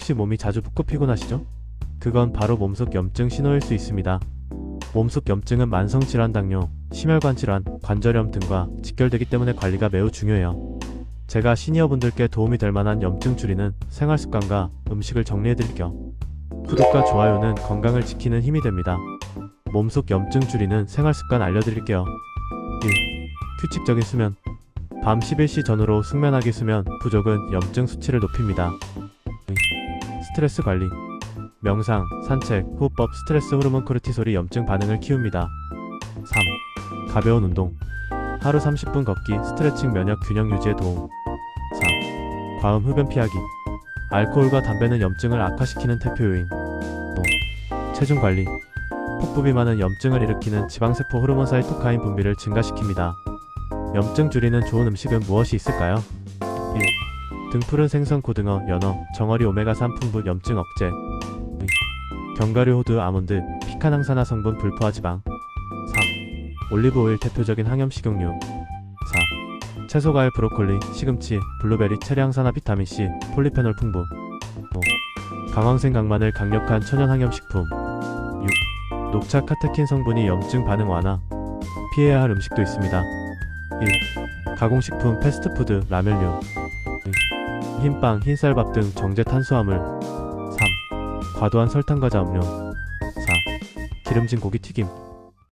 혹시 몸이 자주 붓고 피곤하시죠? 그건 바로 몸속 염증 신호일 수 있습니다. 몸속 염증은 만성 질환 당뇨, 심혈관 질환, 관절염 등과 직결되기 때문에 관리가 매우 중요해요. 제가 시니어분들께 도움이 될 만한 염증 줄이는 생활 습관과 음식을 정리해 드릴게요. 구독과 좋아요는 건강을 지키는 힘이 됩니다. 몸속 염증 줄이는 생활 습관 알려드릴게요. 1. 규칙적인 수면. 밤 11시 전후로 숙면하기 수면 부족은 염증 수치를 높입니다. 2. 스트레스 관리. 명상, 산책, 호흡법, 스트레스 호르몬 코르티솔이 염증 반응을 키웁니다. 3. 가벼운 운동. 하루 30분 걷기, 스트레칭 면역 균형 유지에 도움. 4. 과음 흡연 피하기. 알코올과 담배는 염증을 악화시키는 대표 요인. 5. 체중 관리. 폭부비 많은 염증을 일으키는 지방세포 호르몬 사이토카인 분비를 증가시킵니다. 염증 줄이는 좋은 음식은 무엇이 있을까요? 1. 등푸른 생선, 고등어, 연어, 정어리 오메가3 풍부 염증 억제 2. 견과류, 호두, 아몬드, 피칸 항산화 성분 불포화 지방 3. 올리브 오일 대표적인 항염 식용유 4. 채소, 과일, 브로콜리, 시금치, 블루베리, 체리 항산화 비타민C, 폴리페놀 풍부 5. 강황생 강마늘 강력한 천연 항염 식품 6. 녹차 카테킨 성분이 염증 반응 완화 피해야 할 음식도 있습니다 1. 가공식품, 패스트푸드, 라면류 2. 흰빵, 흰쌀밥 등 정제 탄수화물 3. 과도한 설탕 과자 음료 4. 기름진 고기 튀김